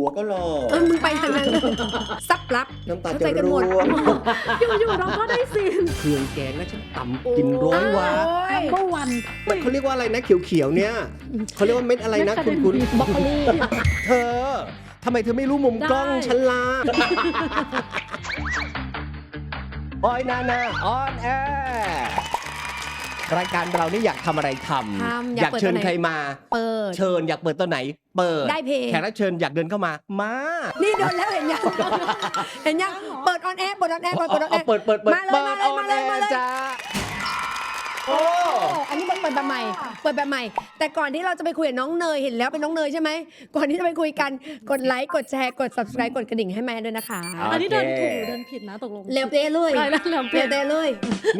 ผัวก็หล่อเออมึงไปทางนั้นซับรับน้ำตาเข้าจะใจกันหมร่วดงอยู่ๆเราก็ได้ซีนเครื่องแกงนะฉันต่ำกินร้อยว่าโอ้ยเมื่อวันมันเขาเรียกว่าอะไรนะเขียวๆเนี่ยเขาเรียกว่าเม็ดอะไรนะคุณคุณบล็อกโคลี่เธอทำไมเธอไม่รู้มุมกล้องได้ฉันล่ะออยนานาออนแอร์ รายการเรานี่อยากทำอะไรททำำอยากกอายเปิดเชิญตัวไหน ใครมา เปิด เชิญอยากเปิดตัวไหน เปิดได้เพลง แขกรับเชิญอยากเดินเข้ามามานี่โดนแล้วเห็นยัง เห็นยัง เปิดออนแอร์เปิดออนแอร์เปิดออนแอเอาร์ เปิดเปิดเปิดมาเลยเปิดมาเลยมาเลยมาเลย จ้า โอ้โอ้อันนี้เปิดเปิดแบบใหม่ เปิดแบบใหม่ แต่ก่อนที่เราจะไปคุยกับน้องเนยเห็นแล้วเป็นน้องเนยใช่ไหม ก่อนที่จะไปคุยกันกดไลค์กดแชร์กด subscribe กดกระดิ่งให้แม่ด้วยนะคะอันนี้เดินถูกหรือเดินผิดนะตกลง เร็วเต้เลยไปแล้วเร็วเร็วเต้เต้เลย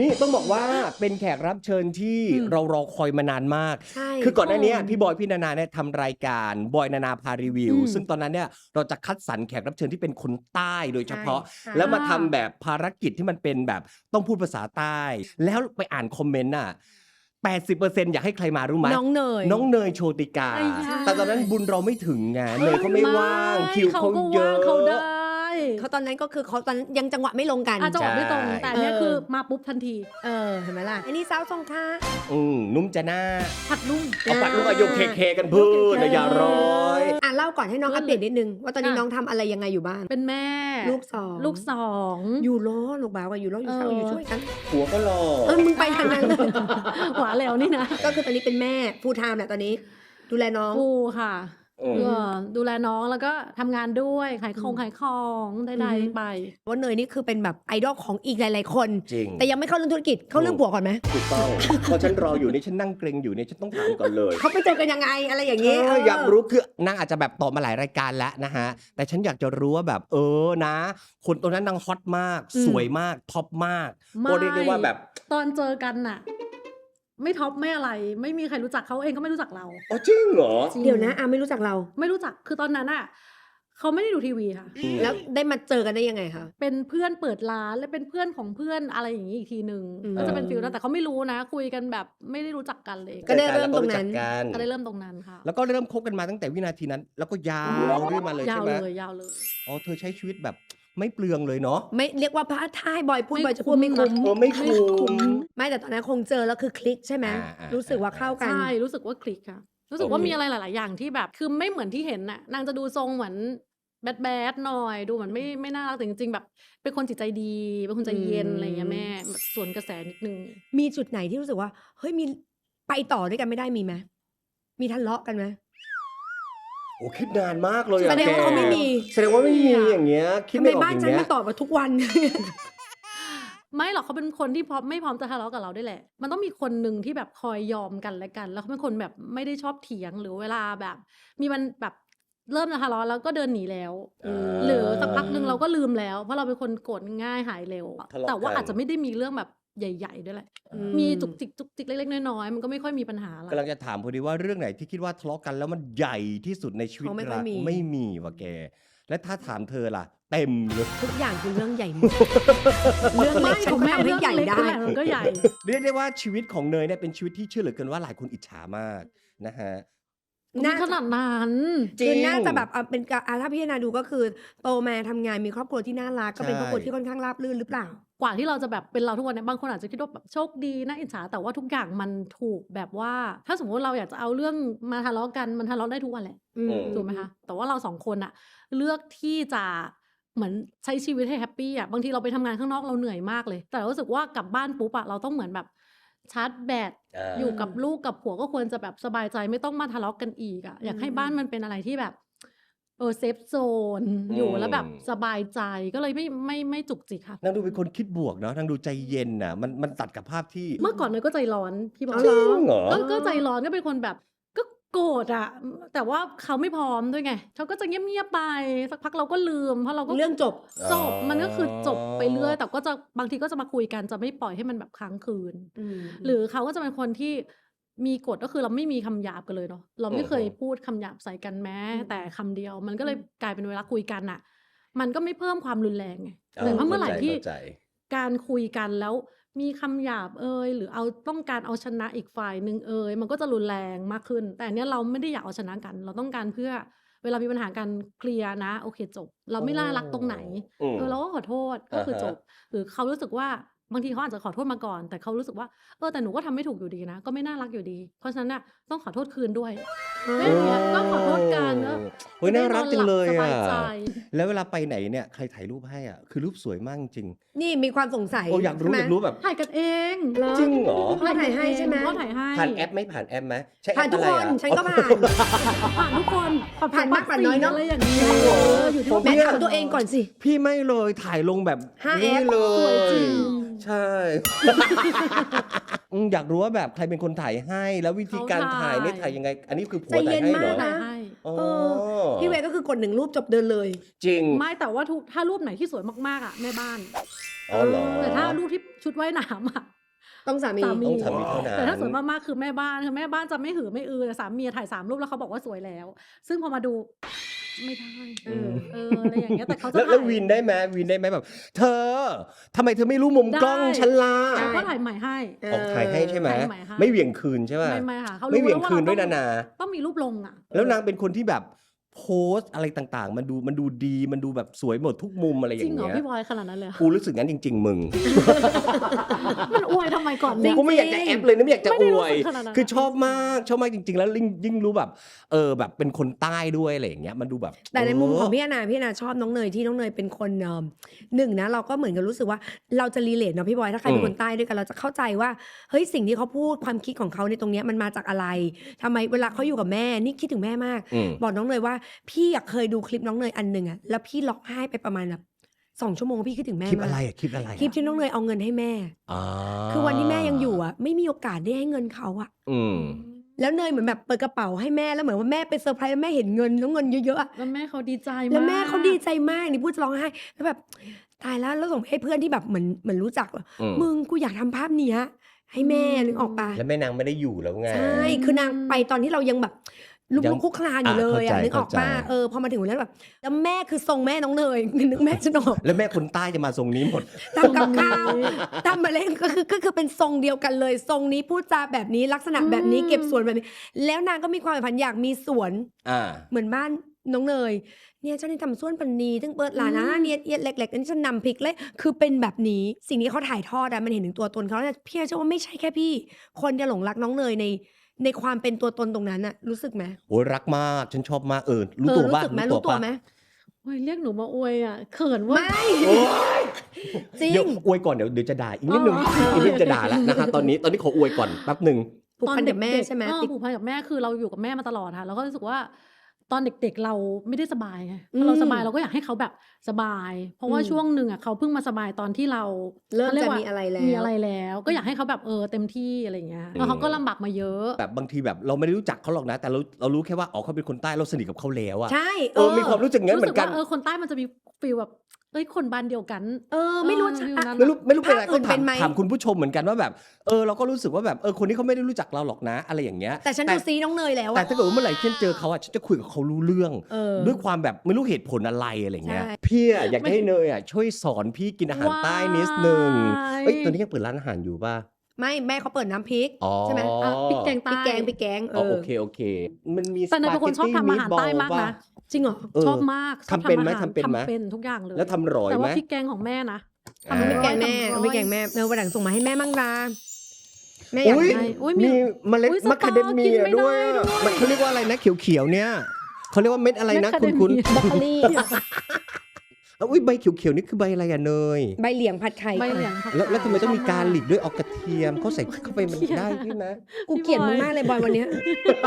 นี่ต้องบอกว่าเป็นแขกรับเชิญที่อืมเรารอคอยมานานมากใช่คือก่อนหน้านี้พี่บอยพี่นานาเนี่ยทำรายการบอยนานาพารีวิวอืมซึ่งตอนนั้นเนี่ยเราจะคัดสรรแขกรับเชิญที่เป็นคนใต้โดยเฉพาะใช่แล้วมาทำแบบภารกิจที่มันเป็นแบบต้องพูดภาษาใต้ แล้วไปอ่านคอมเมนต์อะ80%อยากให้ใครมารู้ไหมน้องเนย น้องเนยโชติกาไอ้ยาแต่ตอนนั้นบุญเราไม่ถึงไงเนยเขาไม่ว่างคิวเขาก็เยว่อะ งเขาได้เขาตอนนั้นก็คือเขาตอนยังจังหวะไม่ลงกัน อาจจะบอกไม่ตรงใช่แต่อันเนี่ยเออ คือมาปุ๊บทันทีเออเห็นไหมล่ะ อันนี้สาวทรงค่ะ อืมนุ่มจะหน้าผัดลุ่ม เอาปัดลูกอายุเคเคกันพูดนะอย่าร้อย อะเล่าก่อนให้น้องอัปเดตนิดนึง ว่าตอนนี้อะ น้องทำอะไรยังไงอยู่บ้านเป็นแม่ ลูกสองลูกสองอยู่โลลูกบ่าวกับอยู่โลอยู่เช้าเออออยู่ช่วยกันผัวก็หล่อเออมึงไปทางนั้นหวานแล้วนี่นะก็คือตอนนี้เป็นแม่ฟูลไทม์แหละตอนนี้ ดูแลน้องครูค่ะ อืมเออดูแลน้องแล้วก็ทำงานด้วยขายของอืมขายของใดอืมๆไป ว่าเนยนี่คือเป็นแบบไอดอลของอีกหลาย ๆ คน จริง แต่ยังไม่เข้าเรื่องธุรกิจเข้าเรื่องผัวก่อนไหมถูกต้องเพราะฉันรออยู่นี่ฉันนั่งเกรงอยู่นี่ฉันต้องถามก่อนเลยเขาไปเจอกันยังไงอะไรอย่างเอนี้ออยากรู้คือนางอาจจะแบบตอบมาหลายรายการแล้วนะฮะ แต่ฉันอยากจะรู้ว่าแบบ เออนะ คนตัวนั้นนางฮอตมาก อืม สวยมาก ท็อปมากไม่ก็เรียกได้ว่าแบบ ตอนเจอกันน่ะ ไม่ท็อปไม่อะไร ไม่มีใครรู้จักเขาเองก็ไม่รู้จักเรา อ๋อจริงเหรอจริงเดี๋ยวนะอาไม่รู้จักเรา ไม่รู้จักคือตอนนั้นอะเขาไม่ได้ดูทีวีค่ะ อืม แล้วได้มาเจอกันได้ยังไงคะ เป็นเพื่อนเปิดร้านและเป็นเพื่อนของเพื่อนอะไรอย่างนี้อีกทีหนึ่งอืม ก็จะเป็นฟิลนั้นแต่เขาไม่รู้นะ คุยกันแบบไม่ได้รู้จักกันเลยก็ได้เริ่มตรงนั้น เจอกัก็แล้วก็รู้จักกันได้เริ่มตรงนั้นค่ะแล้วก็เริ่มคบกันมาตั้งแต่วินาทีนั้น แล้วก็ยาวเรื่อยมาเลยยาใช่วไหมเลยยาวเลย อ๋อเธอใช้ชีวิตแบบ ไม่เปลืองเลยเนาะ ไม่เรียกว่าพระท้ายบอยพูดไม่บอยจะพูดไม่คุ้คุ้มมเออไม่คุ้ม ไม่แต่ตอนนั้นคงเจอแล้วคือคลิกใช่ไหมอ่าอ่า รู้สึกว่าเข้ากันใช่รู้สึกว่าคลิกค่ะรู้สึกว่าโอเคมีอะไรหลาย ๆ อย่างที่แบบคือไม่เหมือนที่เห็นน่ะนางจะดูทรงเหมือนแบดแบดหน่อย ดูเหมือนไม่ไม่น่ารักแต่จริง ๆ แบบ เป็นคนจิตใจดีเป็นคนใจเย็นอืมอะไรอย่างเงี้ยแม่แบบสวนกระแสนิดนึง มีจุดไหนที่รู้สึกว่า เฮ้ยมีไปต่อด้วยกันไม่ได้มีไหมมีทะเลาะกันไหม โอ้คิดนานมากเลยอะแสดงว่ากเขาไม่มี แสดงว่าไม่มีอย่างเงี้ย คิดทำไมไม่ออกบ้าอนย่างฉันเงี้ยมาตอบมาทุกวัน ไม่หรอกเขาเป็นคนที่พร้อมไม่พร้อมจะทะเลาะกับเราได้วยแหละ มันต้องมีคนหนึ่งที่แบบคอยยอมกันและกัน แล้วเขาเป็นคนแบบไม่ได้ชอบเถียงหรือเวลาแบบ มีมันแบบเริ่มจะทะเลาะแล้วก็เดินหนีแล้ว อ่าหรือสักพักหนึ่งเราก็ลืมแล้ว เพราะเราเป็นคนโกรธง่ายหายเร็ว ทะเลาะแต่ว่ากันอาจจะไม่ได้มีเรื่องแบบ ใหญ่ๆด้วยแหละอืมมีจุกจิกจุกจิกเล็กๆน้อยๆมันก็ไม่ค่อยมีปัญหาอะไรกำลังจะถามพอดีว่าเรื่องไหนที่คิดว่าทะเลาะกันแล้วมันใหญ่ที่สุดในชีวิตเขาไม่ค่อยรักมี ไม่มีว่ะแก และถ้าถามเธอล่ะ เต็มเลยทุกอย่างคือเรื่องใหญ่หมด เรื่องเล็กฉันก็ทำให้ใหญ่ได้เรื่องเล็กๆมันก็ใหญ่ เรียกได้ว่าชีวิตของเนยเนี่ยเป็นชีวิตที่เชื่อเหลือเกินว่าหลายคนอิจฉามากนะฮะมีขนาดนั้น จริง คือน่าจะแบบเอาเป็นกะอะถ้าพิจารณาดูก็คือโตมาทำงานมีครอบครัวที่น่ารักก็เป็นใช่ครอบครัวที่ค่อนข้างราบรื่นหรือเปล่า กว่าที่เราจะแบบเป็นเราทุกวันเนี้บางคนอาจจะคิดว่าแบบโชคดีน่าอิจฉาแต่ว่าทุกอย่างมันถูกแบบว่า ถ้าสมมติว่าเราอยากจะเอาเรื่องมาทะเลาะกันมันทะเลาะได้ทุกวันแหละอืมถูกไหมคะแต่ว่าเราสองคนอะเลือกที่จะเหมือนใช้ชีวิตให้แฮปปี้อะบางทีเราไปทำงานข้างนอกเราเหนื่อยมากเลย แต่รู้สึกว่ากลับบ้านปุ๊บอะเราต้องเหมือนแบบชาร์จแบตาอยู่กับลูกกับผัวก็ควรจะแบบสบายใจไม่ต้องมาทะเลาะกันอีกอะอยากให้อืมบ้านมันเป็นอะไรที่แบบ เออเซฟโซนอืม อยู่แล้วแบบสบายใจก็เลยไม่ไม่ไม่จุกจิกค่ะ นางดูเป็นคนคิดบวกเนาะนางดูใจเย็นน่ะ มันมันตัดกับภาพที่ เมื่อก่อนเนยก็ใจร้อนพี่บอกอ๋อจริงเหรอ ก็ก็ใจร้อนก็เป็นคนแบบก็โกรธอะแต่ว่าเขาไม่พร้อมด้วยไงเขาก็จะเงียบๆไปสักพักเราก็ลืมเพราะเราก็เรื่องจบ จบมันก็คือจบไปเรื่อยแต่ก็จะบางทีก็จะมาคุยกันจะไม่ปล่อยให้มันแบบค้างคืน หรือเขาก็จะเป็นคนที่ มีกฎก็คือเราไม่มีคำหยาบกันเลยเนาะเราไม่เคยอือฮึพูดคำหยาบใส่กันแม้อืมแต่คำเดียว มันก็เลยอืมกลายเป็นเวลาคุยกันอะมันก็ไม่เพิ่มความรุนแรงไงเออแต่ถ้าเมื่อไหร่ที่เข้าใจการคุยกันแล้วมีคำหยาบเอ่ยหรือเอาต้องการเอาชนะอีกฝ่ายหนึ่งเอ่ยมันก็จะรุนแรงมากขึ้น แต่อันเนี้ยเราไม่ได้อยากเอาชนะกัน เราต้องการเพื่อเวลามีปัญหาการเคลียร์นะ โอเคจบ เราไม่น่ารักตรงไหนอืมเออเราก็ขอโทษก็คืออ่าฮะจบ หรือเขารู้สึกว่า บางทีเขาอาจจะขอโทษมาก่อน แต่เขารู้สึกว่าเออแต่หนูก็ทำไม่ถูกอยู่ดีนะ ก็ไม่น่ารักอยู่ดี เพราะฉะนั้นน่ะต้องขอโทษคืนด้วยไม่อย่างเงี้ยก็ขอโทษกันก็เฮ้ยน่ารักจังเลยสอะบายใจแล้วเวลาไปไหนเนี่ยใครถ่ายรูปให้อะคือรูปสวยมากจริง นี่มีความสงสัยโอ้อยากรู้ใช่ไหมอยากรู้แบบถ่ายกันเองเหรอจริงเหรอพ่อถ่ายให้ใช่ไหมพ่อถ่ายให้ผ่านแอปไหม่ผ่านแอปไหมใช่แอผ่านปทุกอะไรคนอะฉันก็ผ่านผ่านทุกคนผ่านมากผ่านน้อยเนอะอะไรอย่างนี้จริงเหรอเอออยู่ที่ผมว่าแม่เนี่ยถามตัวเองก่อนสิพี่ไม่เลยถ่ายลงแบบห้านี่แอปเลสวยจริยงใช่ อืมอยากรู้ว่าแบบใครเป็นคนถ่ายให้ แล้ววิธีการถ่ายนี่ถ่ายยังไง อันนี้คือผัวใจเย็ถ่ายนให้เหรอมากถ่ายนะ ให้ อ๋อเอพี่เวย์ก็คือกดหนึ่งรูปจบเดินเลย จริงไม่แต่ว่าทุกถ้ารูปไหนที่สวยมากๆอะแม่บ้าน อ๋อเหรอแต่ถ้ารูปที่ชุดว่ายน้ำอะ ต้องสามี สามี ต้องสามีเท่านั้นแต่ถ้าสวยมากๆคือแม่บ้านคือแม่บ้านจะไม่หือไม่อือแต่สามีถ่ายสามรูปแล้วเขาบอกว่าสวยแล้ว ซึ่งพอมาดู ไม่ได้เออเอออะไรอย่างเงี้ยแต่เขาจะแล้วแล้วถ่ายวินได้ไหมวินได้ไหมแบบ เธอทำไมเธอไม่รู้มุมกล้องได้ฉันล่ะได้ เขาถ่ายใหม่ให้ ออกถ่ายให้ใช่ไหมถ่ายใหม่ให้ ไม่เหวี่ยงคืนใช่ป่ะไม่ไม่ค่ะเขาไม่รู้เหวี่ยงแล้วว่าคืนด้วยเรานาต้องนา ต้องมีรูปลงอะ แล้วนางเป็นคนที่แบบ โพสต์อะไรต่างๆ มันดูมันดูดีมันดูแบบสวยหมดทุกมุมอะไรอจริย่างงเหรอเงี้ยพี่บอยขนาดนั้นเลยเหรอกูรู้สึกงั้นจริง ๆ มึง มันอวยทำไมก่อนจริเนี่ยงกูไม่อยากจะแอบเลยนะไม่อยากจะไม่อได้รู้วยสึกขนาดนั้น คือชอบมากชอบมากจริง ๆ แล้วยิ่งยิ่งรู้แบบ เออแบบเป็นคนใต้ด้วยอะไรอย่างเงี้ยมันดูแบบแต่ในมุมของเพี่อนาพี่อนาชอบน้องเนยที่น้องเนยเป็นคนเอิ่มหนึ่งนะเราก็เหมือนกับรู้สึกว่าเราจะรีเลทเนาะพี่บอยถ้าใครเป็นอืมคนใต้ด้วยกันเราจะเข้าใจว่าเฮ้ยสิ่งที่เขาพูดความคิดของเขาในตรงเนี้ยมันมาจากอะไรทำไมเวลาเขาอยู่กับแม่นี่คิดถึงแม่มาก อืม บอกน้องเนยว่าพี่อยากเคยดูคลิปน้องเนยอันหนึ่งอะแล้วพี่ร้องไห้ไปประมาณแบบสองชั่วโมงพี่คิดถึงแม่คลิปมาอะไรกอะคลิปอะไรอะคลิปที่น้องเนยเอาเงินให้แม่อ่าคือวันที่แม่ยังอยู่อะไม่มีโอกาสได้ให้เงินเขาอะอืม แล้วเนยเหมือนแบบเปิดกระเป๋าให้แม่แล้วเหมือนว่าแม่เป็นเซอร์ไพรส์แล้วแม่เห็นเงินแล้วเงินเยอะๆอะ แล้วแม่เขาดีใจมาก แล้วแม่เขาดีใจมากนี่พูดจะร้องไห้แล้วแบบตายแล้วแล้วส่งให้เพื่อนที่แบบเหมือนเหมือนรู้จักว่าอืม มึงกูอยากทำภาพเนี้ยให้แม่นึกออกปะแล้วแม่นางไม่ได้อยู่แล้วไง ใช่คือนางไปตอนที่เรายังแบบ ลุกยังลุกคุกคลานอยู่อะเลยอะเข้าใจนึกออกปะเข้าใจเออพอมาถึงวันนั้นแบบแล้วแม่คือทรงแม่น้องเนย นึกแม่ฉันออกแล้วแม่คนใต้จะมาทรงนี้หมด ทำกับข้าวทำอะไรก็คือก็คือเป็นทรงเดียวกันเลย ทรงนี้พูดจาแบบนี้ลักษณะแบบนี้อืม เก็บสวนแบบนี้ แล้วนางก็มีความฝันอยากมีสวนอ่า เหมือนบ้านน้องเนย เนี่ยฉันได้ทำส่วนปันนีตั้งเปิดร้านนะเนี่ยเอียดเล็กๆอันนี้ฉันนำพริกเลยคือเป็นแบบนี้สิ่งนี้เขาถ่ายทอดอะมันเห็นถึงตัวตนเขาแต่พี่เชื่อว่าไม่ใช่แค่พี่ คนจะหลงรักน้องเนยใน ในความเป็นตัวตนตรงนั้นอะรู้สึกไหมโอ้ยรักมากฉันชอบมากเออรู้เออตัวรู้บ้างสึกไหมรู้ตัวไหมโอ้ยเรียกหนูมาอวยอะเขินว่า ไม่โอ้ยจริงเดี๋ยวอวยก่อนเดี๋ยวเดี๋ยวจะด่าอีกนิดนึงอ๋ออี อีกนิดจะด่าแล้วนะคะตอนนี้ตอนนี้ขออวยก่อนแป๊บหนึ่ง ผูกพันกับแม่ใช่ไหมเออติ๊กผูกพันกับแม่คือเราอยู่กับแม่มาตลอดค่ะเราก็รู้สึกว่า ตอนเด็กๆเราไม่ได้สบายไงพอเราอืมสบายเราก็อยากให้เขาแบบสบาย เพราะว่าอืมช่วงหนึ่งอะเขาเพิ่งมาสบายตอนที่เราเริ่มขายกจะว่ามีอะไรแล้วมีอะไรแล้ว ก็อยากให้เขาแบบเออเต็มที่อะไรอย่างเงี้ยแล้วเขาก็ลำบากมาเยอะแบบบางทีแบบเราไม่ได้รู้จักเขาหรอกนะ แต่เราเรารู้แค่ว่าอ๋อเขาเป็นคนใต้เราสนิทกับเขาแล้วอะใช่เออมีความรู้สึกงั้นเหมืรู้อสึนกันว่าเออคนใต้มันจะมีฟีลแบบ เอ้ยคนบ้านเดียวกัน เออ ไม่รู้เออจะฟิลอะนั้นไม่รู้ไม่รู้เป็นอะไรภาคอื่ก็นถาเป็มนไหม ถามคุณผู้ชมเหมือนกันว่าแบบเออเราก็รู้สึกว่าแบบเออคนนี้เขาไม่ได้รู้จักเราหรอกนะ อะไรอย่างเงี้ยแต่ฉันดูซีน้องเนยแล้วแต่อะถ้าเกิดว่าเมื่อไหร่ที่เจอเขาอะฉันจะคุยกับเขารู้เรื่อง เออ ด้วยความแบบไม่รู้เหตุผลอะไรอะไรเงี้ยใช่ พี่อะอยากจะให้เนยอะช่วยสอนพี่กินอาหารใต้นิดนึงว้ายเอ้ยตอนนี้ยังเปิดร้านอาหารอยู่ป่ะ ไม่แม่เขาเปิดน้ำพริก อ๋อใช่ไหมอะพริกแกงพริใต้กแกงพริกแกงเออ๋ออโอเคโอเค มันมี แต่เนยเป็นคนชอบทำอาหารใต้มากนะจริงเหรอเออชอบมากชอบทำเป็นไหมอาารทำเป็นไหม ทำเป็นทุกอย่างเลย แล้วทำร่อยแต่ไหมว่าพริกแกงของแม่นะอ่า เอาพริกแกงแม่ร้อยเอาพริกแกงแม่เออวันหลังส่งมาให้แม่มั่งนะแม่อยากอุ๊ยได้อุ้ยมีมีเมล็ดอุ๊ยมะคาเดเมีสตอกิยนไม่ด้วยได้อะด้วย มันเขาเรียกว่าอะไรนะเขียวๆเนี่ยเขาเรียกว่าเม็ดอะไรนะแมคคุคาณเดคุณเมีย บรอกโคลี อุ้ยใบเขียวๆนี่คือใบอะไรอะเนย ใบเหลียงผัดไข่ใบเหลียงผัดแล้วแล้วทำไมต้องมีชบการหลีกด้วยเอากระเทียมเขาใส่เข้าไปมันเกลียดได้ใช่ไหมกูเกลียดมึงมากเลยบอยวันเนี้ย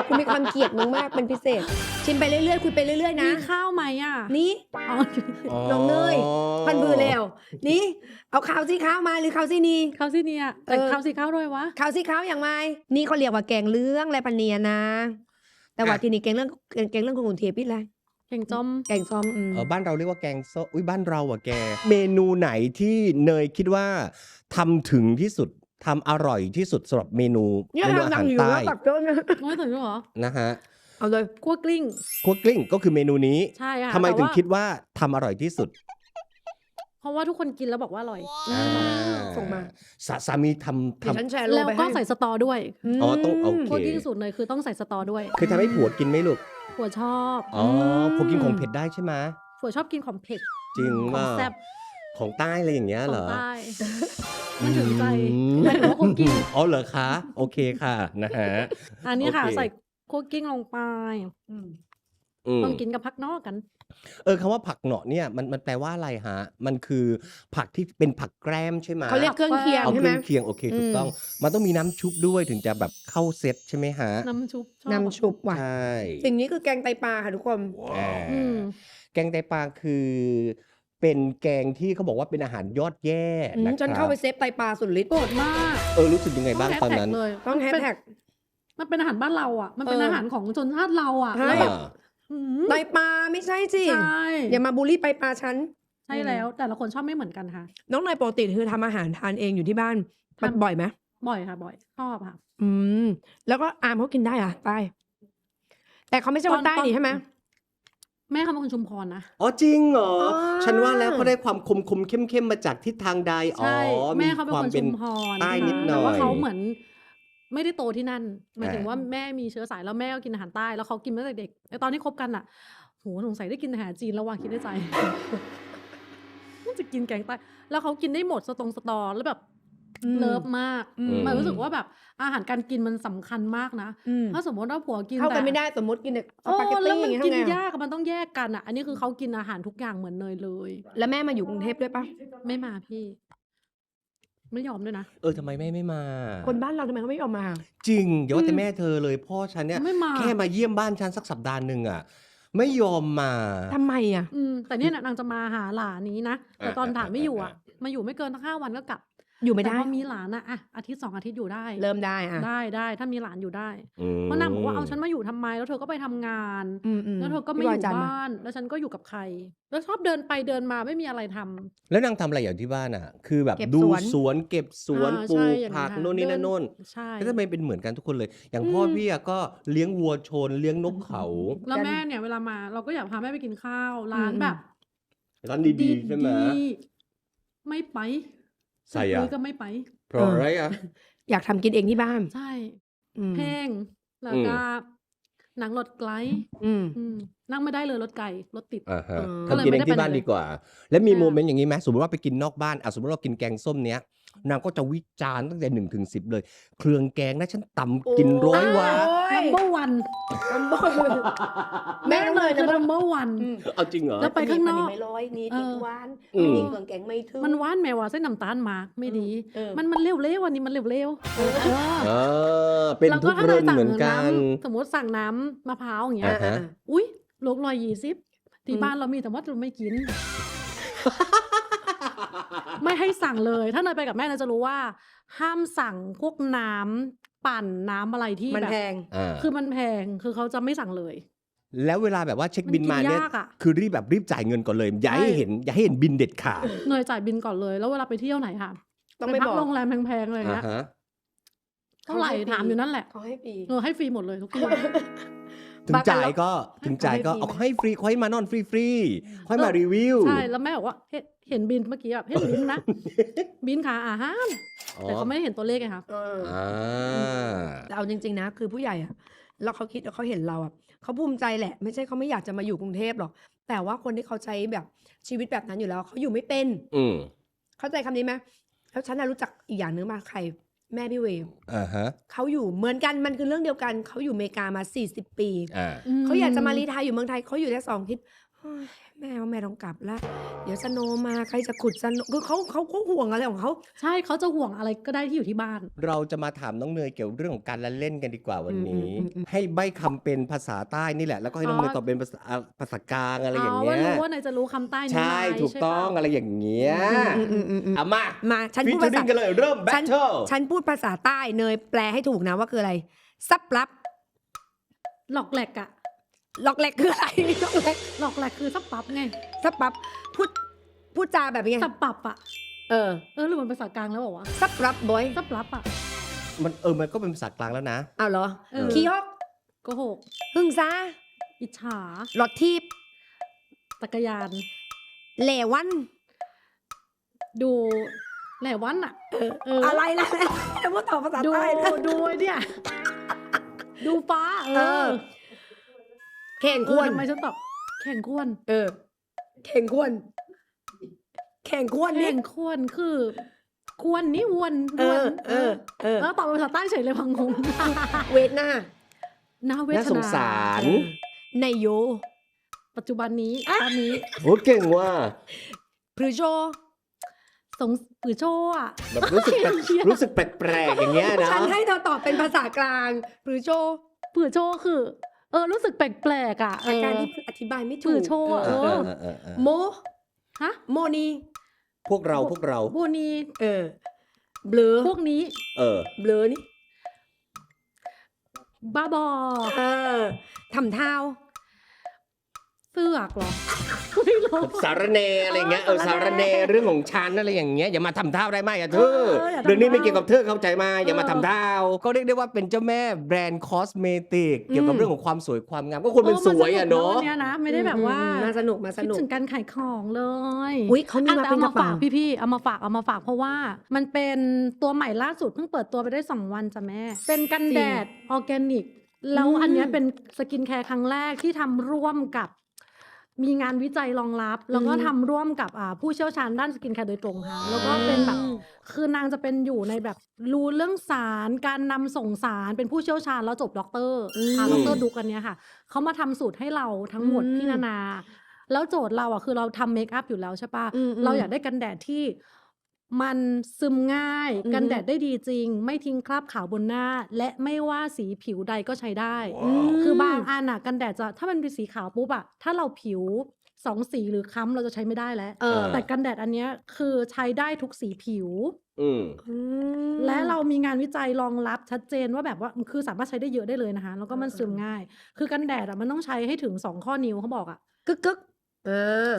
กูมีความเกลียดมึงมากเป็นพิเศษ ชิมไปเรื่อยๆคุยไปเรื่อยๆนะ มีข้าวไหมอะ นี่อ๋อน้องเนยพันบือแล้วนี่ เอาข้าวซี่ข้าวมาหรือข้าวซี่นีข้าวสิเนี่ยแต่เออข้าวสิข้าวด้วยวะข้าวซี่ข้าวอย่างไรนี่เขาเรียกว่าแกงเรื่องอะไรปันเนียนะ แต่ว่าทีนี้แกงเรื่องแกงเรื่องของคุณเทียพี่อะไรแกงจอมแกงซ้อมอืมเออบ้านเราเรียกว่าแกงส้มอุ้ยบ้านเราอะแก เมนูไหนที่เนยคิดว่าทำถึงที่สุดทำอร่อยที่สุดสำหรับเมนูเนี่ยเมนูทำอาดัหางรอยู่ใต้ว่าปักต้นนะน้อยถึงด้วยเหรอนะฮะเอาเลยคั่วกลิ้งคั่วกลิ้งก็คือเมนูนี้ใช่ค่ะทำไมแต่ถึงว่าคิดว่าทำอร่อยที่สุด เพราะว่าทุกคนกินแล้วบอกว่าอร่อยอ่าส่งมาสาสามีทำเดี๋ยวทำฉันแชร์ลงแล้วไปก็ให้ใส่สตอด้วยมอ๋อต้องโอเคคั่วกลิ้งสูตรเนยคือต้องใส่สตอด้วยเคยทำให้ผัวกินไหมลูก ผัวชอบอ๋อพวกกินของเผ็ดได้ใช่ไหมผัวชอบกินของเผ็ด จริงของว่าแซ่บของใต้อะไรอย่างเงี้ยขเหรองอใต้ มันถึงใจอืมหมายถึงว่าคุกกิ้ง อ๋อเหรอคะ โอเคค่ะนะฮะ อันนี้ค่ะ โอเค ใส่คุกกิ้งลงไปอืม อืมต้องกินกับพักนอกกัน เออคำว่าผักเหนาะเนี่ยมันมันแปลว่าอะไรฮะ มันคือผักที่เป็นผักแกล้มใช่ไหมเขาเรียกเครื่องเคียงเอาใช่เคไหม รื่องเคียงโอเคถูกต้อง มันต้องมีน้ำชุบด้วยถึงจะแบบเข้าเซตใช่ไหมฮะน้ำชุบชอบน้ำชุบว่ะใช่สิ่งนี้คือแกงไตปลาค่ะทุกคน อ่าอืม แกงไตปลาคือ เป็นแกงที่เขาบอกว่าเป็นอาหารยอดแย่อืมนะจนคเข้ารับไปเซฟไตปลาสุดฤทธิ์โกรธมากเออรู้สึกยังไงบ้างตอนนั้นแฮชแท็กเลยต้องแฮชมันเป็นแท็ก มันเป็นอาหารบ้านเราอะ มันเป็นเออออาหารของชนชาติเราอะใช่ แล้วแบบอ่าหืม ไตปลาไม่ใช่สิใช่อย่ามาบูลลี่ไตปลาฉันใช่แล้ว แต่ละคนชอบไม่เหมือนกันค่ะ น้องนายปกติคือทำอาหารทานเองอยู่ที่บ้านทำบ่อยไหมบ่อยค่ะ บ่อยชอบค่ะ อืม แล้วก็อามเขากินได้อะใต้แต่เขาไม่ใช่คนใต้นี่ใช่ไหมแม่เขาเป็นคนชุมพรนะ อ๋อจริงเหรออ๋อฉันว่าแล้วเขาได้ความคมคมเข้มเข้มๆมาจากทิศทางใด อ๋อใช่แม่เขามีเป็นควาคมนเป็ชุนมพรใต้นิดหน่อยแต่ว่าเขาเหมือน ไม่ได้โตที่นั่นหมายถึงอ่าว่าแม่มีเชื้อสายแล้วแม่ก็กินอาหารใต้แล้วเขากินมาตั้งแต่เด็กไอตอนที่คบกันอะโหสงสัยได้กินอาหารจีนแล้ววางคิดในใจมันจะกินแกงใต้แล้วเขากินได้หมดสตรงสตอแล้วแบบอืมเลิฟมากอืมหมายรู้สึกว่าแบบอาหารการกินมันสำคัญมากนะอืมถ้าสมมติว่าผัวกินเข้ากันแต่ไม่ได้สมมติกินแต่สโอ้ปาเกตแล้วตี้มันอย่างกินเงี้ยทำไงยาอะกอะมันต้องแยกกันอะ อันนี้คือเขากินอาหารทุกอย่างเหมือนเนยเลย แล้วแม่มาอยู่กรุงเทพด้วยปะไม่มาพี่ ไม่ยอมด้วยนะ เออทำไมแม่ไม่มา คนบ้านเราทำไมเขาไม่ยอมมา จริงอย่าว่าแต่อืมแม่เธอเลยพ่อฉันเนี่ยไม่มา แค่มาเยี่ยมบ้านฉันสักสัปดาห์หนึ่งอะ ไม่ยอมมา ทำไมอะ อืมแต่เนี่ยนะนางจะมาหาหลานนี้นะ แต่ตอนอ่าถามไม่อยู่อะอ่ามาอยู่ไม่เกินห้าวันก็กลับ อยู่ไม่แต่ได้พอมีหลานอะอะอาทิตย์สองอาทิตย์อยู่ได้ เริ่มได้อะได้ได้ถ้ามีหลานอยู่ได้อืมเพราะนางบอกว่าเอาฉันมาอยู่ทำไม แล้วเธอก็ไปทำงาน อืมอืมแล้วเธอก็ไม่พี่อบยู่จันทร์มาบ้าน แล้วฉันก็อยู่กับใคร แล้วชอบเดินไปเดินมาไม่มีอะไรทำ แล้วนางทำอะไรอย่างที่บ้านอะ คือแบบเก็บดูสวน สวนเก็บสวนอ่าปลูใช่กอย่างผักค่ะโน่นนี่นั่นเดิโน่นใช่ แล้วทำไมเป็นเหมือนกันทุกคนเลย อย่างพ่ออม พี่อะก็เลี้ยงวัวชนเลี้ยงนกเขาแล้วแม่เนี่ยเวลามาเราก็อยากพาแม่ไปกินข้าวร้านอืม แบบร้านดีๆใช่ไหม ดีๆไม่ไป ใส่อะซื้ก็ไม่ไป เพราะอะไรอะ อยากทำกินเองที่บ้านใช่ อืมแพงแล้วอืมก็หนังรถไกลอืม อืมนั่งไม่ได้เลยรถไกลรถติดอ่าฮะเออทำกินเองที่บ้านก็เลยไม่ได้ไปไหนดีกว่า แล้วมีใช่โมเมนต์อย่างนี้ไหมสมมติว่าไปกินนอกบ้านอะสมมติเรากินแกงส้มเนี้ยนางก็จะวิจารณ์ตั้งแต่หนึ่งถึงสิบเลย เครื่องแกงนะฉันต่ำกินร้อยว่าโอ้ย number one นัมเบอร์แม่ต้องเลยคือนะ number one อืมเอาจริงเหรอแล้วไปข้างนอกไม่ร้อยนี่เอติดอหวานอืมนี่เครื่องแกงไม่ถึงมันหวานแมวว่าเส้นน้ำตาลมากไม่ดีเออมันมันเร็วเร็วๆอันนี้มันเร็วเร็วๆเออเออเป็นแล้วทุกถ้าเรื่องสั่เหมือนกันำสมมติสั่งน้ำมะพร้าวอย่างเงี้อ่ายฮะอุ้ย โลกลอยยี่สิบที่อืมบ้านเรามีแต่ว่าเราไม่กิน ไม่ให้สั่งเลย ถ้าเนยไปกับแม่เนยจะรู้ว่า ห้ามสั่งพวกน้ำปั่นน้ำอะไรที่มันแบบแพง อ่าคือมันแพงคือเขาจะไม่สั่งเลย แล้วเวลาแบบว่าเช็คมันบินมาเนี่ยกินยากอะ คือรีบแบบรีบจ่ายเงินก่อนเลย อย่าให้ใช่เห็นอย่าให้เห็นบินเด็ดขาดเนยจ่ายบินก่อนเลย แล้วเวลาไปเที่ยวไหนค่ะต้องไปไม่พับอกโรงแรมแพงๆเลยอ่าเงี้ยฮะ เท่าไหร่เขาให้ฟรีถามอยู่นั่นแหละเขาให้ฟรีเออให้ฟรีหมดเลยทุกที่ ถึงจ่ายก็ถึงจ่ายก็ให้ฟรีเอาให้ฟรีค่อยมานอนฟรีฟรีๆค่อยมารีวิวใช่แล้วแม่บอกว่าเห็นเห็นบินเมื่อกี้แบบเห็นบินนะ บินขาอาหารอ๋อแต่เขาไม่ได้เห็นตัวเลขไงคะเอออ่าแต่เอาจริง ๆ นะ คือผู้ใหญ่อะแล้วเขาคิดแล้วเขาเห็นเราอะเขาภูมิใจแหละ ไม่ใช่เขาไม่อยากจะมาอยู่กรุงเทพหรอก แต่ว่าคนที่เขาใช้แบบชีวิตแบบนั้นอยู่แล้วเขาอยู่ไม่เป็น อืมเข้าใจคำนี้ไหมแล้วฉันน่ะรู้จักอีกอย่างหนึงมาใคร แม่พี่เวย์อ่าฮะ เขาอยู่เหมือนกันมันคือเรื่องเดียวกัน เขาอยู่อเมริกามา 40 ปี อ่า เขาอยากจะมารีไทายอยู่เมืองไทยเขาอยู่ได้สองอาทิศ แม่ว่าแม่ต้องกลับแล้วเดี๋ยวสโนว์มาใครจะขุดสโนว์คือเขาเขาเขาห่วงอะไรของเขาใช่เขาจะห่วงอะไรก็ได้ที่อยู่ที่บ้าน เราจะมาถามน้องเนยเกี่ยวเรื่องของการละเล่นกันดีกว่าวันนี้อืมอืมอืมให้ใบคำเป็นภาษาใต้นี่แหละ แล้วก็ให้น้องอ๋อเนยตอบเป็นภาษาภาษากลางอะไรอย่างว่าเงี้ยรู้ว่าเนยจะรู้คำใต้นี้ใช่ไหมถูกใช่ต้องปะอะไรอย่างเงี้ยอืมอืมอืมอืมเอามามาฉันฟิพูดชภาดิ้ษางกันเลยเริ่มแบฉัทน เทิลฉันพูดภาษาใต้เนยแปลให้ถูกนะว่าคืออะไรซับรับหลอกแหลกอะ ล็อกแหลกคืออะไรล็อกแหลกหลอกแหลกคือสับปับไงซับรับพูดพูดจาแบบนี้ไงสับปับอะเออเออหรือมันภาษากลางแล้วบอกว่าซับรับบอยสับรับอะมันเออมันก็เป็นภาษากลางแล้วนะ เอาเหรอเออขี้ฮอกโกหก หึ่งซาอิจฉาหลอดทีบจักรยาน เหลวันดูแหล่วันอะเออเออออะไรนะจะพูดต่อภาษาดูใต้นะ ดูไอ้เนี่ย ดูฟ้าเอเออ อ แข่งเอคอวรทำไมฉันตอบแข่งควรเออ แข่งควร แข่งควรนี่ แข่งควรคือ ควรนี่วนเอวนอ เออ เออ แล้วตอบเป็นภาษาใต้เฉยเลยพังงงเวทหน้าน่าเวน่าทสงนาสารในโย ปัจจุบันนี้ตอนนี้โอ้เก่งว่ะพรือโจ สงปือโจอะ แบบรู้สึกแปลกเหี้ย รู้สึกแปลกๆอย่างเงี้ยนะ ฉันให้เธอตอบเป็นภาษากลางพรือโจ ปือโจคือ เออรู้สึกแปลกๆอะเออาอการที่อธิบายไม่ถูปืกอโชว์เอเอออเออเออเออโมฮะโมนีพวกเราพวกเราบูนีเออเบลอพวกนี้เออ เบลอนี่บ้าบอเออทำเท้า เสือกเหรอไม่รู้ สารเนอะไรอย่างเงี้ยเออสารเนเรื่องของฉันอะไรอย่างเงี้ยอย่ามาทำเท่าได้ไหมอะเธอเอออย่าทำเรื่องนี้ไม่เท่าเกี่ยวกับเธอเข้าใจไหมาอย่ามาทำเท่าก็เรียกได้ว่าเป็นเจ้าแม่แบรนด์คอสเมติกเกี่ยวกับเรื่องของความสวยความงามก็คนเป็นสวยอะเนาะเนี้ยนะไม่ได้แบบว่ามาสนุกมาสคิดนุกถึงการขายของเลยอุ๊ยเขามีอะมาแต่เป็นเอากมาระเป๋าฝากพี่ๆเอามาฝากเอามาฝากเพราะว่ามันเป็นตัวใหม่ล่าสุดเพิ่งเปิดตัวไปได้ 2 วันจ้ะแม่ เป็นกันแดดออร์แกนิก แล้วอันเนี้ยเป็นสกินแคร์ครั้งแรกที่ทำร่วมกับ มีงานวิจัยรองรับ แล้วก็อืมทำร่วมกับอ่าผู้เชี่ยวชาญด้านสกินแคร์โดยตรงค่ะ แล้วก็เป็นแบบอืมคือนางจะเป็นอยู่ในแบบรู้เรื่องสารการนำส่งสารเป็นผู้เชี่ยวชาญแล้วจบด็อกเตอร์อืมอ่าด็อกเตอร์ดุกอันเนี้ยค่ะเขามาทำสูตรให้เราทั้งหมดอืมพี่นานา แล้วโจทย์เราอะคือเราทำเมคอัพอยู่แล้วใช่ปะอืมอืม เราอยากได้กันแดดที่ มันซึมง่ายอืมกันแดดได้ดีจริง ไม่ทิ้งคราบขาวบนหน้า และไม่ว่าสีผิวใดก็ใช้ได้ว้าวคือบางอันอะกันแดดจะถ้ามันเป็นสีขาวปุ๊บอะถ้าเราผิวสองสีหรือค้ำเราจะใช้ไม่ได้แล้วเออแต่กันแดดอันเนี้ยคือใช้ได้ทุกสีผิวอืมอืมและเรามีงานวิจัยรองรับชัดเจนว่าแบบว่าคือสามารถใช้ได้เยอะได้เลยนะคะ แล้วก็มันเออซึมง่าย คือกันแดดอะมันต้องใช้ให้ถึงสองข้อนิ้วเขาบอกอะกึกกึก เออ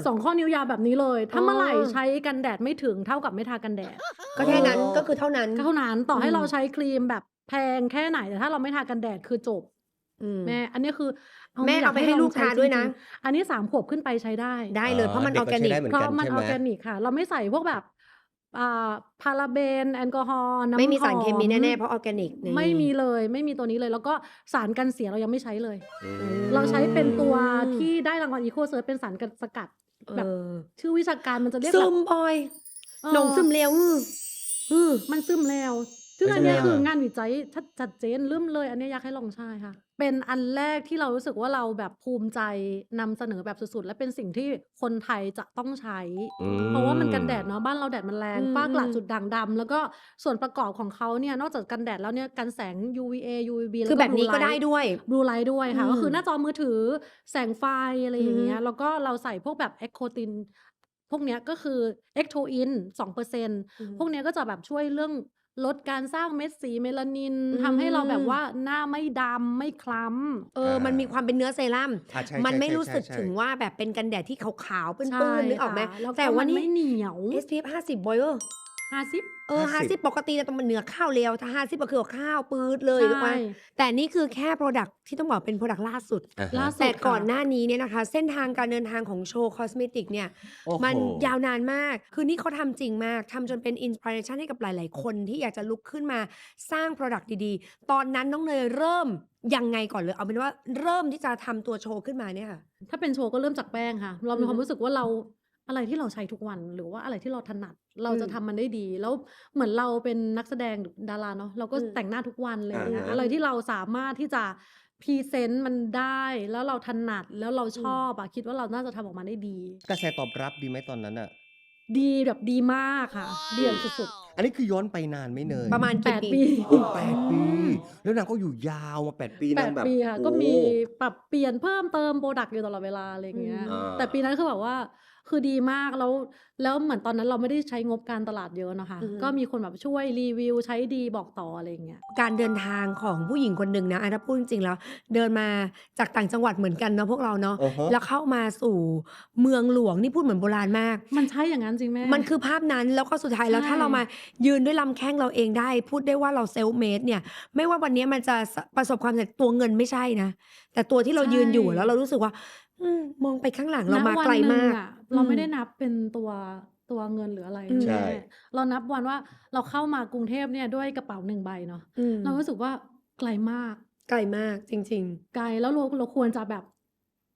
สองข้อนิ้วยาวแบบนี้เลย ถ้าอ๋อเมื่อไหร่ใช้กันแดดไม่ถึงเท่ากับไม่ทากันแดด ก็แค่นั้นอ๋อก็คือเท่านั้น เท่านั้นต่อให้อืมเราใช้ครีมแบบแพงแค่ไหนแต่ถ้าเราไม่ทากันแดดคือจบอืมแม่ อันนี้คือแม่ยเอาไปให้ลูกใช้ทาด้วยนะจริงๆอันนี้สามขวบขึ้นไปใช้ได้ ได้เลยเพราะมันอเด็อกร์ก็แกใช้นิกได้เหมือนเพกันราะมันใช่อไหอมร์แกนิกค่ะ เราไม่ใส่พวกแบบ อ่าพาราเบน แอลกอฮอล์น้ำไม่มีสารเคมีหอแน่ๆ เพราะออร์แกนิกนี่ไม่มีเลยไม่มีตัวนี้เลย แล้วก็สารกันเสียเรายังไม่ใช้เลย อือืมมเราใช้เป็นตัวที่ได้รางวัลอีโคเซิร์เป็นสารกันสกัด แบบ เออชื่อวิชาการมันจะเรียกซึแบบมบอยเออหนงซึมเร็วอื้ออื้อ มันซึมแล้วซึ่งอันเนี้ยไม่ใช่ คืองานวิจัยชัดชัดเจนเริ่มเลย อันเนี้ยอยากให้ลองใช้ค่ะ เป็นอันแรกที่เรารู้สึกว่า เราแบบภูมิใจนำเสนอแบบสุด ๆ และเป็นสิ่งที่คนไทยจะต้องใช้ อืมเพราะว่ามันกันแดดเนาะ บ้านเราแดดมันแรงอืมฝ้ากระอืมจุดด่างดำ แล้วก็ส่วนประกอบของเขาเนี่ย นอกจากกันแดดแล้วเนี่ย กันแสง UVA UVB คือแบบนี้ก็ได้ด้วยบลูไลท์ด้วยค่ะอืมก็คือหน้าจอมือถือ แสงไฟ อะไรอย่างเงี้ยอืมแล้วก็เราใส่พวกแบบเอ็กโคตินพวกเนี้ย ก็คือเอ็กโทอินสองเปอร์เซ็นพวกเนี้ยก็จะแบบช่วยเรื่อง ลดการสร้างเม็ดสีเมลานินอืมทำให้เราแบบว่าหน้าไม่ดำไม่คล้ำ เออมันมีความเป็นเนื้อเซรั่ม อะใช่มันใช่ไม่ใช่รู้สึกใช่ถึงว่าแบบเป็นกันแดดที่ขาวๆ เป็นใช่ปื้นๆ นึกออกไหมค่ะแล้วก็แต่วันมันนี้ ไม่เหนียว SPF 50บอยเออร์ ห้าสิบเออ50 50ปกติจะต้องมันเหนือข้าวเร็วถ้า50ก็คือข้าวปืดเลยถูกไหมใช่แต่นี่คือแค่ Product ที่ต้องบอกเป็น Product ล่าสุดอ่าฮะล่าสุดแต่ก่อนค่ะหน้านี้เนี่ยนะคะ เส้นทางการเดินทางของโชว์คอสเมติกเนี่ยโอ้โหมันยาวนานมาก คือนี่เขาทำจริงมากทำจนเป็นอินสปิเรชันให้กับหลาย ๆ คนที่อยากจะลุกขึ้นมาสร้าง Product ดีๆ ตอนนั้นน้องเนยเริ่มยังไงก่อนเลยเอาเป็นว่าเริ่มที่จะทำตัวโชว์ขึ้นมาเนี่ยค่ะถ้าเป็นโชว์ก็เริ่มจากแป้งค่ะ เรามีอือฮึความรู้สึกว่าเรา อะไรที่เราใช้ทุกวันหรือว่าอะไรที่เราถนัดเราจะอืมทำมันได้ดี แล้วเหมือนเราเป็นนักแสดงหรือดาราเนาะเราก็อืมแต่งหน้าทุกวันอะไรอย่างเลยอ่าฮะอะไรที่เราสามารถที่จะพรีเซนต์มันได้แล้วเราถนัดแล้วเราชอบอะคิดว่าเราน่าจะทำออกมาได้ดีกระแสตอบรับดีไหมตอนนั้นอะดีแบบดีมากค่ะดีแบบสุดอันนี้คือย้อนไปนานไหม่เนยประมาณๆแปกี่ดปีปีโอ้แปดปี แล้วนางก็อยู่ยาวมาแปดปีแปนางดแบบปีค่ะโอ้ก็มีปรับเปลี่ยนเพิ่มเติมโปรดักต์อยู่ตลอดเวลาอะไรอย่างเงี้ยอืมแต่ปีนั้นคือแบบว่า คือดีมากแล้วแล้วเหมือนตอนนั้นเราไม่ได้ใช้งบการตลาดเยอะนะคะ อือฮึ ก็มีคนแบบช่วยรีวิวใช้ดีบอกต่ออะไรอย่างเงี้ย การเดินทางของผู้หญิงคนหนึ่งนะอะถ้าพูดจริงๆแล้ว เดินมาจากต่างจังหวัดเหมือนกันเนาะพวกเราเนาะ อือฮะ แล้วเข้ามาสู่เมืองหลวงนี่พูดเหมือนโบราณมาก มันใช่อย่างนั้นจริงแม่ มันคือภาพนั้นแล้วก็สุดท้ายแล้วใช่ ถ้าเรามายืนด้วยลำแข้งเราเองได้ พูดได้ว่าเราเซลฟ์เมดเนี่ย ไม่ว่าวันนี้มันจะประสบความสำเร็จตัวเงินไม่ใช่นะ แต่ตัวที่เรายืนอยู่แล้วเรารู้สึกว่า อืม มองไปข้างหลังเราณมาวันไกลหนึ่มางกอะเราไม่อืมได้นับเป็นตัวตัวเงินหรืออะไรอืม ใช่แม่เรานับวันว่าเราเข้ามากรุงเทพเนี่ยด้วยกระเป๋าหนึ่งใบเนาะอืม เรารู้สึกว่าไกลมาก ไกลมากจริง ไกลแล้วเราเราควรจะแบบ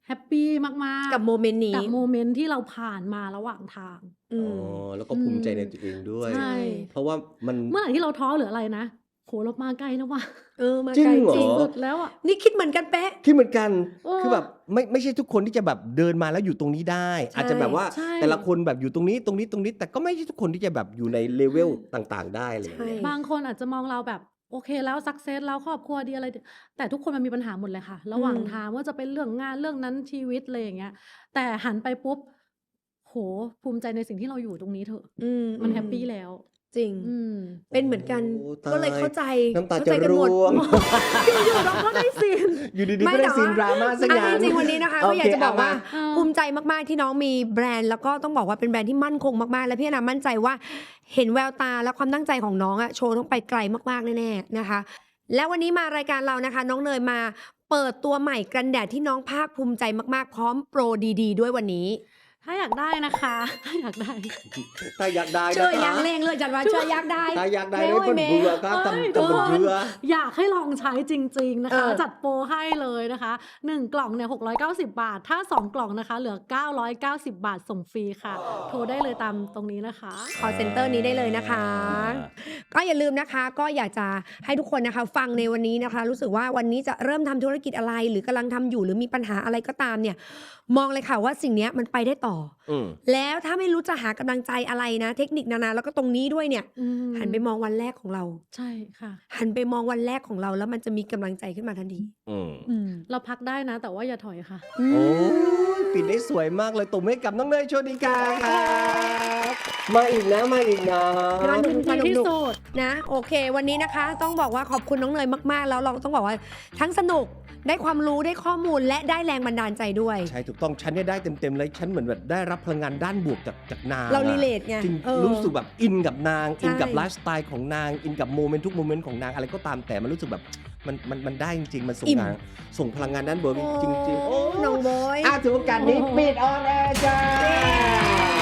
แฮปปี้มากๆ กับโมเมนต์นี้ กับโมเมนต์ที่เราผ่านมาระหว่างทาง อือ๋อม แล้วก็ภูมิใจในตัวเองด้วย ใช่ เพราะว่ามัน เมื่อไหร่ที่เราท้อหรืออะไรนะ โหเรามาไกลนะว่ะเออมาจริงไกลเหรอ จริงสุดแล้วอะ นี่คิดเหมือนกันเป๊ะ คิดเหมือนกันเออคือแบบไม่ไม่ใช่ทุกคนที่จะแบบเดินมาแล้วอยู่ตรงนี้ได้ ใช่อาจจะแบบว่าใช่ แต่ละคนแบบอยู่ตรงนี้ตรงนี้ตรงนี้ แต่ก็ไม่ใช่ทุกคนที่จะแบบอยู่ในเลเวลต่างๆ ได้อะไรอย่างเลยใช่บางคนอาจจะมองเราแบบโอเคแล้วสักเซสแล้วครอบครัวดีอะไรดีแต่ทุกคนมันมีปัญหาหมดเลยค่ะ ระหว่างอืม ทางว่าจะเป็นเรื่องงานเรื่องนั้นชีวิตอะไรอย่างเงี้ย แต่หันไปปุ๊บ โหภูมิใจในสิ่งที่เราอยู่ตรงนี้เถอะ อืมมันแฮปปี้แล้ว จริง อืม เป็นเหมือนกัน โอ้ตายก็เลยเข้าใจ น้ำตาเข้จะใจกันหมดร่วง อยู่ๆเราก็ได้ซีน อยู่ดีๆไม่ก็ได้แต่ว่า ซีนดราม่าสักอัอย่างจริงๆวันนี้นะคะโอก็เคอยากจะบอกว่า เออ ภูมิใจมากๆที่น้องมีแบรนด์แล้วก็ต้องบอกว่าเป็นแบรนด์ที่มั่นคงมากๆ และพี่อนามั่นใจว่าเห็นแววตาและความตั้งใจของน้องอะโชว์ต้องไปไกลมากๆแน่ๆนะคะ และวันนี้มารายการเรานะคะ น้องเนยมาเปิดตัวใหม่กันแดดที่น้องภาคภูมิใจมากๆ พร้อมโปรดี ๆ ด้วยวันนี้ ถ้าอยากได้นะคะถ้าอยากได้ถ้าอยากได้เชื่อนะคะยังเลงเลยจัดว่าเชื่อยักได้ ถ้าอยากได้แม่ไม่โอ้ยเป็นแม่เบื่อก็เอ้ยตำทุกตำคนเบื่อ อยากให้ลองใช้จริง ๆ นะคะเออจัดโปรให้เลยนะคะ 1 กล่องเนี่ย690 บาท ถ้า 2 กล่องนะคะ เหลือ 990 บาทส่งฟรีค่ะ โทรได้เลยตามตรงนี้นะคะ คอเซ็นเตอร์นี้ได้เลยนะคะ ก็อย่าลืมนะคะ ก็อยากจะให้ทุกคนนะคะ ฟังในวันนี้นะคะ รู้สึกว่าวันนี้จะเริ่มทำธุรกิจอะไร หรือกำลังทำอยู่หรือมีปัญหาอะไรก็ตามเนี่ย มองเลยค่ะว่าสิ่งเนี้ยมันไปได้ต่ออืมแล้วถ้าไม่รู้จะหากำลังใจอะไรนะ เทคนิคนานาแล้วก็ตรงนี้ด้วยเนี่ยอืมหันไปมองวันแรกของเรา ใช่ค่ะ หันไปมองวันแรกของเราแล้วมันจะมีกำลังใจขึ้นมาทันทีอืมอืมเราพักได้นะ แต่ว่าอย่าถอยค่ะ โอ้ยปิดได้สวยมากเลยตบมือให้กับน้องเนยโชติกาครับ มาอีกนะมาอีกนะมาหนึ่งดีที่สุดนะ โอเค วันนี้นะคะ ต้องบอกว่าขอบคุณน้องเนยมาก ๆ แล้วเราต้องบอกว่าทั้งสนุกได้ความรู้ได้ข้อมูลและได้แรงบันดาลใจด้วย ใช่ถูกต้องฉันเนี่ยได้เต็มๆเลยฉันเหมือนแบบได้รับพลังงานด้านบวกจากจากนางเราอะรีเลทไงจริงเออรู้สึกแบบอินกับนางใช่อินกับไลฟ์สไตล์ของนางอินกับโมเมนต์ทุกโมเมนต์ของนางอะไรก็ตามแต่มันรู้สึกแบบมันมันมันได้จริงๆ มันส่งอิ่มงานส่งพลังงานด้านบวกจริงๆโอ้น้องบอยอาถือโอกาสนี้ปิดออนแอร์จ้า